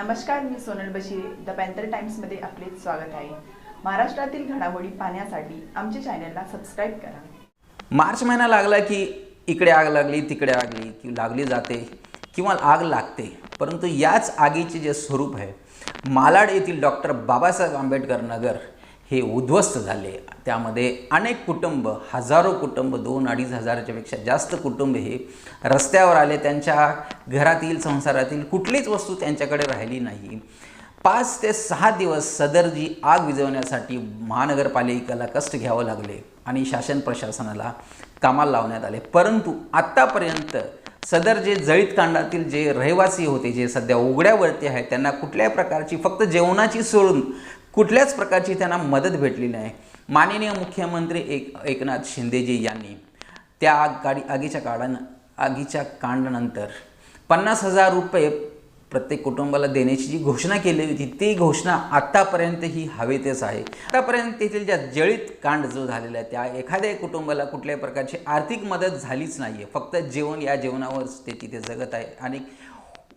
नमस्कार मी Sonal Bashire. The panther टाइम्समध्ये आपले स्वागत आहे. महाराष्ट्रातील घडामोडी पाहण्यासाठी आमच्या चॅनलला सबस्क्राईब करा. मार्च महिना लागला की इकडे आग लागली तिकडे आगली की लागली जाते किंवा आग लागते. परंतु याच आगीचे जे स्वरूप आहे मालाड येथील डॉक्टर बाबासाहेब आंबेडकर नगर हे उद्ध्वस्त झाले. त्यामध्ये अनेक कुटुंब हजारो कुटुंब दोन अडीच हजाराच्यापेक्षा जास्त कुटुंब हे रस्त्यावर आले. त्यांच्या घरातील संसारातील कुठलीच वस्तू त्यांच्याकडे राहिली नाही. पाच ते सहा दिवस सदर जी आग विझवण्यासाठी महानगरपालिकेला कष्ट घ्यावं लागले आणि शासन प्रशासनाला कामाला लावण्यात आले. परंतु आत्तापर्यंत सदर जे जळीत कांडातील जे रहिवासी होते जे सध्या उघड्यावरती आहेत त्यांना कुठल्याही प्रकारची फक्त जेवणाची सोडून कुठल्याच प्रकारची त्यांना मदत भेटली नाही. माननीय मुख्यमंत्री एक एकनाथ शिंदेजी यांनी त्या आग गाडी आगीच्या काळानं आगीच्या कांडानंतर पन्नास हजार रुपये प्रत्येक कुटुंबाला देण्याची जी घोषणा केली होती ती घोषणा आत्तापर्यंत ही हवेतच आहे. आतापर्यंत तेथील ज्या जळीत कांड जो झालेला आहे त्या एखाद्या कुटुंबाला कुठल्याही प्रकारची आर्थिक मदत झालीच नाही आहे फक्त जेवण या जेवणावरच ते तिथे जगत आहे. आणि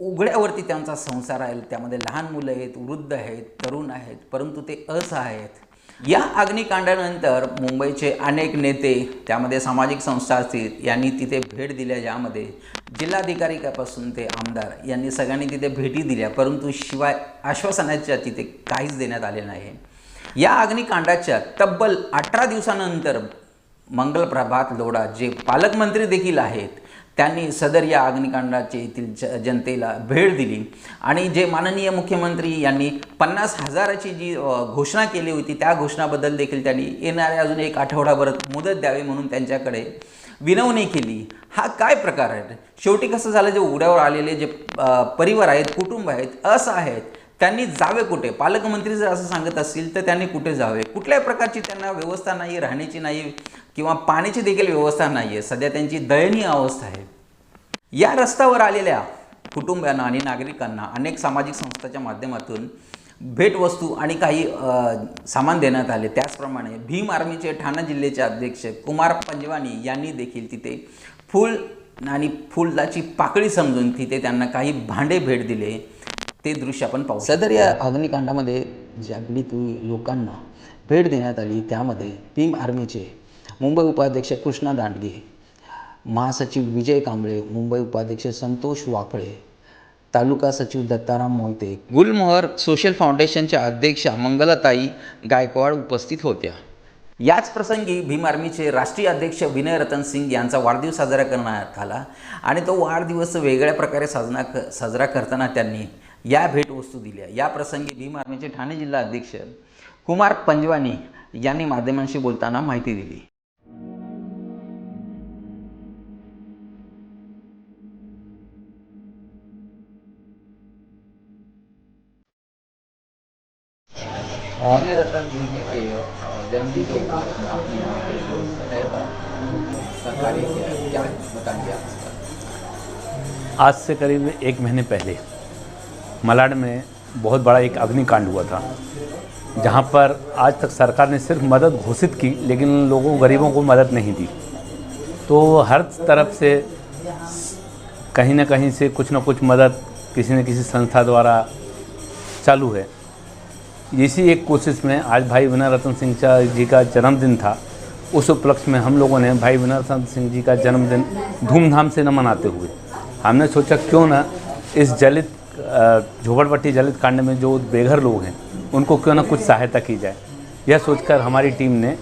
उघड्यावरती त्यांचा संसार आहे त्यामध्ये लहान मुलं आहेत वृद्ध आहेत तरुण आहेत परंतु ते अस आहेत. या अग्निकांडानंतर मुंबईचे अनेक नेते त्यामध्ये सामाजिक संस्था असतील यांनी तिथे भेट दिल्या ज्यामध्ये जिल्हाधिकारीपासून ते आमदार यांनी सगळ्यांनी तिथे भेटी दिल्या परंतु शिवाय आश्वासनाच्या तिथे काहीच देण्यात आले नाही. या अग्निकांडाच्या तब्बल अठरा दिवसानंतर मंगलप्रभात लोढा जे पालकमंत्री देखील आहेत त्यांनी सदर या अग्निकांडाचे येथील ज जनतेला भेट दिली. आणि जे माननीय मुख्यमंत्री यांनी पन्नास हजाराची जी घोषणा केली होती त्या घोषणाबद्दल देखील त्यांनी येणाऱ्या अजून एक आठवडाभर मुदत द्यावी म्हणून त्यांच्याकडे विनवणी केली. हा काय प्रकार आहे? शेवटी कसं झालं जे उघड्यावर आलेले जे परिवार आहेत कुटुंब आहेत असं आहेत त्यांनी जावे कुठे? पालकमंत्री जर असं सांगत असतील तर त्यांनी कुठे जावे? कुठल्याही प्रकारची त्यांना व्यवस्था नाही राहण्याची नाही किंवा पाण्याची देखील व्यवस्था नाही आहे सध्या त्यांची दयनीय अवस्था आहे. या रस्त्यावर आलेल्या कुटुंबांना आणि नागरिकांना अनेक सामाजिक संस्थांच्या माध्यमातून भेटवस्तू आणि काही सामान देण्यात आले. त्याचप्रमाणे भीम आर्मीचे ठाणा जिल्ह्याचे अध्यक्ष कुमार पंजवानी यांनी देखील तिथे फूल आणि फुलाची पाकळी समजून तिथे त्यांना काही भांडे भेट दिले. ते दृश्य आपण पाहू सदर या अग्निकांडामध्ये जागृत लोकांना भेट देण्यात आली. त्यामध्ये भीम आर्मीचे मुंबई उपाध्यक्ष कृष्णा दांडगे महासचिव विजय कांबळे मुंबई उपाध्यक्ष संतोष वाकळे तालुका सचिव दत्ताराम मोहिते गुलमोहर सोशल फाउंडेशनच्या अध्यक्षा मंगलाताई गायकवाड उपस्थित होत्या. याच प्रसंगी भीम आर्मीचे राष्ट्रीय अध्यक्ष विनय रतन सिंग यांचा वाढदिवस साजरा करण्यात आला आणि तो वाढदिवस वेगळ्या प्रकारे साजरा क साजरा करताना त्यांनी या भेटवस्तू दिल्या. या प्रसंगी भीम आर्मीचे ठाणे जिल्हा अध्यक्ष कुमार पंजवानी यांनी माध्यमांशी बोलताना माहिती दिली. आज से करीब एक महीने पहले मलाड में बहुत बड़ा एक अग्निकांड हुआ था, जहाँ पर आज तक सरकार ने सिर्फ़ मदद घोषित की, लेकिन लोगों, गरीबों को मदद नहीं दी। तो हर तरफ़ से कहीं ना कहीं से कुछ ना कुछ मदद किसी न किसी संस्था द्वारा चालू है। इसी एक कोशिश में आज भाई विनय रतन सिंह जी का जन्मदिन था। उस उपलक्ष्य में हम लोगों ने भाई विनय रतन सिंह जी का जन्मदिन धूमधाम से न मनाते हुए। हमने सोचा, क्यों ना इस जलित झोपड़पट्टी जलित कांड में जो बेघर लोग हैं, उनको क्यों ना कुछ सहायता की जाए? यह सोचकर हमारी टीम ने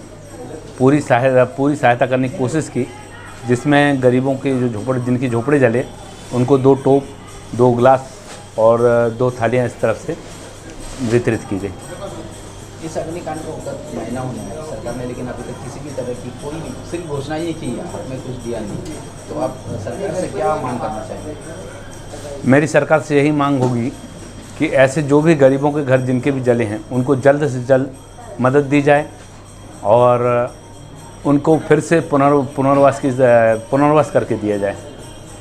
पूरी सहायता पूरी सहायता करने की कोशिश की, जिसमें गरीबों के जो झोपड़, जिनकी झोपड़े जले, उनको दो टोप, दो ग्लास और दो थालियाँ इस तरफ़ से वितरित की गई। इस अग्निकांड को महीना होने है सरकार ने, लेकिन अभी तक किसी भी तरह की कोई भी सिर्फ़ घोषणा ही की कुछ दिया नहीं। तो आप सरकार से क्या मांग करना चाहेंगे? मेरी सरकार से यही मांग होगी कि ऐसे जो भी गरीबों के घर जिनके भी जले हैं, उनको जल्द से जल्द मदद दी जाए और उनको फिर से पुनर् पुनर्वास की, पुनर्वास करके दिया जाए।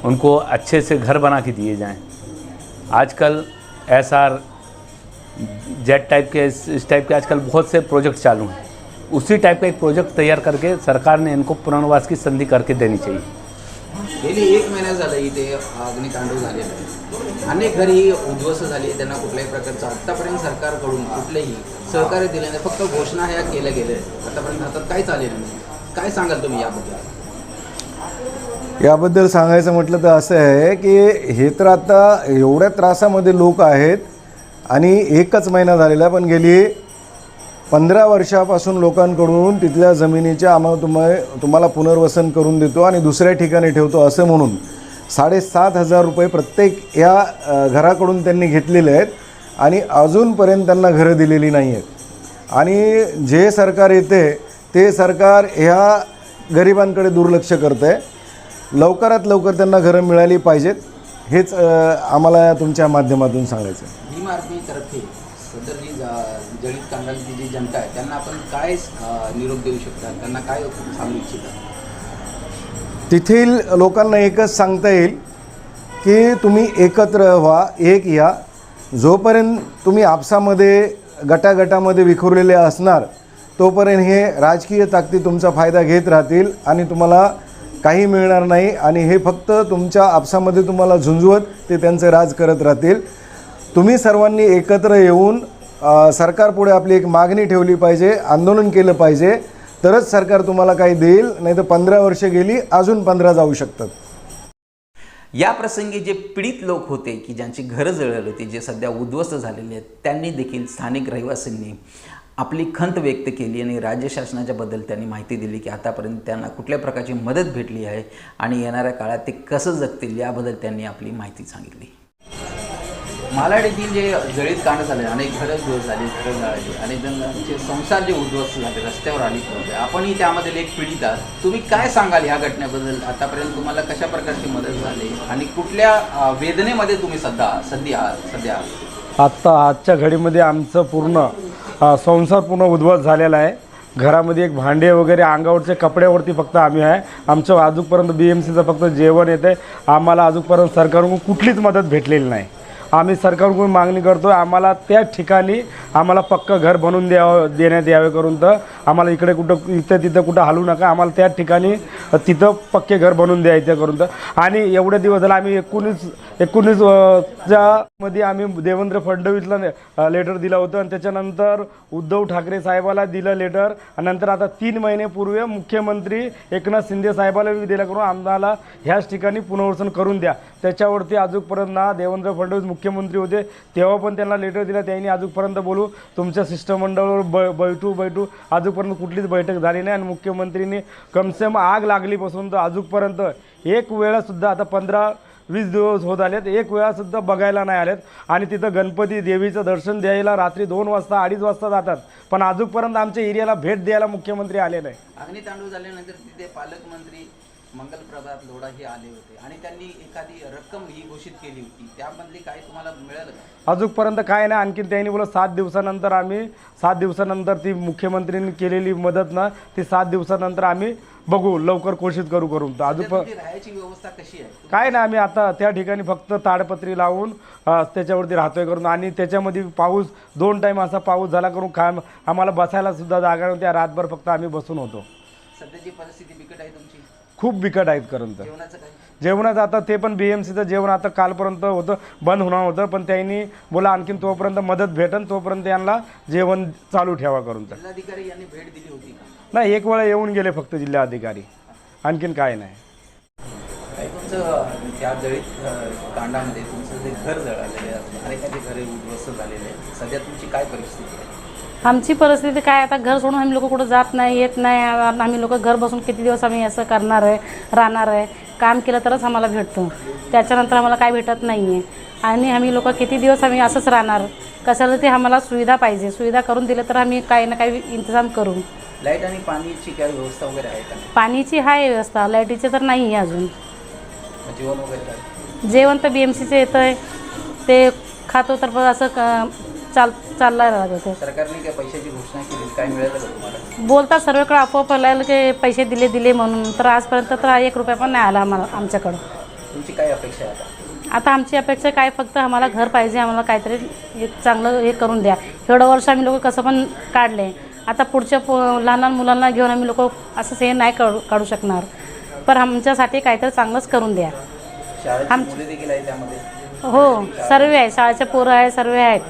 उनको अच्छे से घर बना के दिए जाएँ। आजकल एस आर जेट टाइप के, इस इस टाइप के आजकल बहुत से प्रोजेक्ट चालू हैं। उसी टाइप का एक प्रोजेक्ट तैयार करके सरकार ने इनको पुनर्वास की संधि करके देनी चाहिए। गेली एक महिना झाला इथे अग्निकांड झालेलं आहे. अनेक घरी उद्ध्वस्त झाली त्यांना कुठल्याही प्रकारचं आत्तापर्यंत सरकारकडून कुठलेही सहकार्य दिले नाही. फक्त घोषणा ह्या केल्या गेल्या आहेत. आतापर्यंत हातात काय चालेल? नाही काय सांगाल तुम्ही याबद्दल? याबद्दल सांगायचं म्हटलं तर असं आहे की हे तर आता एवढ्या त्रासामध्ये लोक आहेत आणि एकच महिना झालेला पण गेली पंधरा वर्षापासून लोकांकडून तिथल्या जमिनीच्या आम्हाला तुम्हा तुम्हाला पुनर्वसन करून देतो आणि दुसऱ्या ठिकाणी ठेवतो असं म्हणून साडेसात हजार रुपये प्रत्येक या घराकडून त्यांनी घेतलेले आहेत आणि अजूनपर्यंत त्यांना घरं दिलेली नाही आहेत. आणि जे सरकार येते ते सरकार ह्या गरिबांकडे दुर्लक्ष करतं आहे लवकरात लवकर त्यांना घरं मिळाली पाहिजेत. हेच आम्हाला तुमच्या माध्यमातून सांगायचं आहे सध्या जी जळीत कांडाची जी जनता आहे त्यांना आपण काय निरोप देऊ शकता त्यांना काय सांगू इच्छिता तेथील लोकांना एकच सांगता येईल की तुम्ही एकत्र व्हा एक या. जोपर्यंत तुम्ही आपसामध्ये गटागटामध्ये विखुरलेले असणार तोपर्यंत हे राजकीय ताकदी तुमचा फायदा घेत राहतील आणि तुम्हाला काही मिळणार नाही. आणि हे फक्त तुमच्या आपसामध्ये तुम्हाला झुंजवत ते त्यांचं राज करत राहतील. तुम्ही सर्वांनी एकत्र येऊन सरकारपुढे आपली एक मागणी ठेवली पाहिजे आंदोलन केलं पाहिजे. तरच सरकार तुम्हाला काही देईल नाही तर पंधरा वर्ष गेली अजून पंधरा जाऊ शकतात. या प्रसंगी जे पीडित लोक होते की ज्यांची घरं जळली होती जे सध्या उद्ध्वस्त झालेले आहेत त्यांनी देखील स्थानिक रहिवासींनी आपली खंत व्यक्त केली आणि राज्य शासनाच्या बद्दल त्यांनी माहिती दिली की आतापर्यंत त्यांना कुठल्या प्रकारची मदत भेटली आहे आणि येणाऱ्या काळात ते कसं जगतील याबद्दल त्यांनी आपली माहिती सांगितली. मालाड येथील जे जळीत कांड झाले अनेक घरं दिवस झाले घरं जळाली अनेक जणांचे संसार जे उद्ध्वस्त झाले रस्त्यावर आले होते. आपणही त्यामधील एक पीडित आहात तुम्ही काय सांगाल या घटनेबद्दल? आतापर्यंत तुम्हाला कशा प्रकारची मदत झाली? आणि कुठल्या वेदनेमध्ये तुम्ही सध्या सध्या आहात सध्या आहात? आत्ता आजच्या घडीमध्ये आमचं पूर्ण संसार पूर्ण उद्ध्वस्त झालेला आहे. घरामध्ये एक भांडे वगैरे अंगावरचे कपड्यावरती फक्त आम्ही आहे. आमचं अजूनपर्यंत बी एम सीचं फक्त जेवण येते आम्हाला अजूनपर्यंत सरकारकडून कुठलीच मदत भेटलेली नाही. आम्ही सरकारकडून मागणी करतो आम्हाला त्या ठिकाणी आम्हाला पक्कं घर बनवून द्यावं देण्यात यावे करून तर. आम्हाला इकडे कुठं इथं तिथं कुठं हलू नका. आम्हाला त्या ठिकाणी तिथं पक्के घर बनवून द्यायचं करून तर. आणि एवढे दिवस झाला आम्ही एकोणीस एकोणीसच्या मध्ये आम्ही देवेंद्र फडणवीसला लेटर दिलं होतं. आणि त्याच्यानंतर उद्धव ठाकरे साहेबाला दिलं लेटर आणि नंतर आता तीन महिनेपूर्वी मुख्यमंत्री एकनाथ शिंदे साहेबाला दिल्या करून आम्हाला ह्याच ठिकाणी पुनर्वसन करून द्या. त्याच्यावरती अजूनपर्यंत ना देवेंद्र फडणवीस मुख्यमंत्री होते तेव्हा पण त्यांना लेटर दिलं. त्यांनी अजूनपर्यंत बोलू तुमच्या शिष्टमंडळावर ब बैठू बैठू. अजूनपर्यंत कुठलीच बैठक झाली नाही आणि मुख्यमंत्रीने कमसेम आग लागलीपासून तर अजूनपर्यंत एक वेळासुद्धा आता पंधरा वीस दिवस होत आलेत. एक वेळासुद्धा बघायला नाही आलेत. आणि तिथं गणपती देवीचं दर्शन द्यायला रात्री दोन वाजता अडीच वाजता जातात. पण अजूनपर्यंत आमच्या एरियाला भेट द्यायला मुख्यमंत्री आले नाही. अग्नितांडू झाल्यानंतर तिथे पालकमंत्री मंगलप्रभात लोढा हे आले होते. आणि त्यांनी एखादी रक्कम ही घोषित केली होती. त्यामधली काय तुम्हाला मिळालं का? अजूनपर्यंत काय नाही. आणखीन त्यांनी बोला सात दिवसानंतर आम्ही सात दिवसानंतर ती मुख्यमंत्र्यांनी केलेली मदत ना ती सात दिवसानंतर आम्ही बघू लवकर घोषित करू करून तर अजून पण तुमची राहायची व्यवस्था कशी आहे? काय नाही आम्ही आता त्या ठिकाणी फक्त ताडपत्री लावून त्याच्यावरती राहतोय करून. आणि त्याच्यामध्ये पाऊस दोन टाईम असा पाऊस झाला करून काय आम्हाला बसायला सुद्धा जागा नव्हती. रातभर फक्त आम्ही बसून होतो. सध्याची परिस्थिती बिकट आहे तुमची? खूप बिकट आहेत करून तर जेवणाचं आता ते पण बी एम सीचं जेवण आता कालपर्यंत होतं बंद होणार होतं पण त्यांनी बोला आणखीन तोपर्यंत मदत भेटन तोपर्यंत यांना जेवण चालू ठेवा करून. तर नाही एक वेळा येऊन गेले फक्त जिल्हाधिकारी. आणखीन काय नाही. त्या जळीत कांडामध्ये तुमचं जे घर जळालेलं आहे अनेकांचे घरे उद्ध्वस्त झालेले आहे सध्या तुमची काय परिस्थिती आहे? आमची परिस्थिती काय आता घर सोडून आम्ही लोक कुठं जात नाही येत नाही आम्ही लोक घर बसून किती दिवस आम्ही असं करणार आहे राहणार आहे काम केलं तरच आम्हाला भेटतं. त्याच्यानंतर आम्हाला काय भेटत नाही आहे आणि आम्ही लोक किती दिवस आम्ही असंच राहणार कशाला ते आम्हाला सुविधा पाहिजे सुविधा करून दिलं तर आम्ही काही ना काही इंतजाम करू. लाइट आणि पाणीची काय व्यवस्था वगैरे आहे का? पाणीची आहे व्यवस्था लाईटीची तर नाही आहे अजून जेवण वगैरे जेवण तर बी एम सीचं येतं आहे ते खातो तर असं चाल चालला राहतं सरकारने काय पैशाची घोषणा केली? काय मिळालं का तुम्हाला? बोलतात सर्वकडे आपोआप फैलायला की पैसे दिले दिले म्हणून. तर आजपर्यंत तर एक रुपया पण नाही आला आम्हाला आमच्याकडं. तुमची काय अपेक्षा आहे आता? आता आमची अपेक्षा काय? फक्त आम्हाला घर पाहिजे आम्हाला काहीतरी एक चांगलं हे करून द्या. एवढं वर्ष आम्ही लोक कसं पण काढले. आता पुढच्या पो लहान लहान मुलांना घेऊन आम्ही लोक असंच हे नाही काढू काढू शकणार. पण आमच्यासाठी काहीतरी चांगलंच करून द्या. आम- मुले देखील आहे त्यामध्ये? हो सर्व आहे. शाळेचे पोरं आहे सर्व आहेत.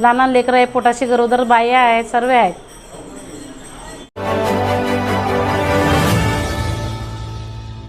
लहान लेकरं आहे पोटाशी गरोदर बाया आहेत सर्व आहेत.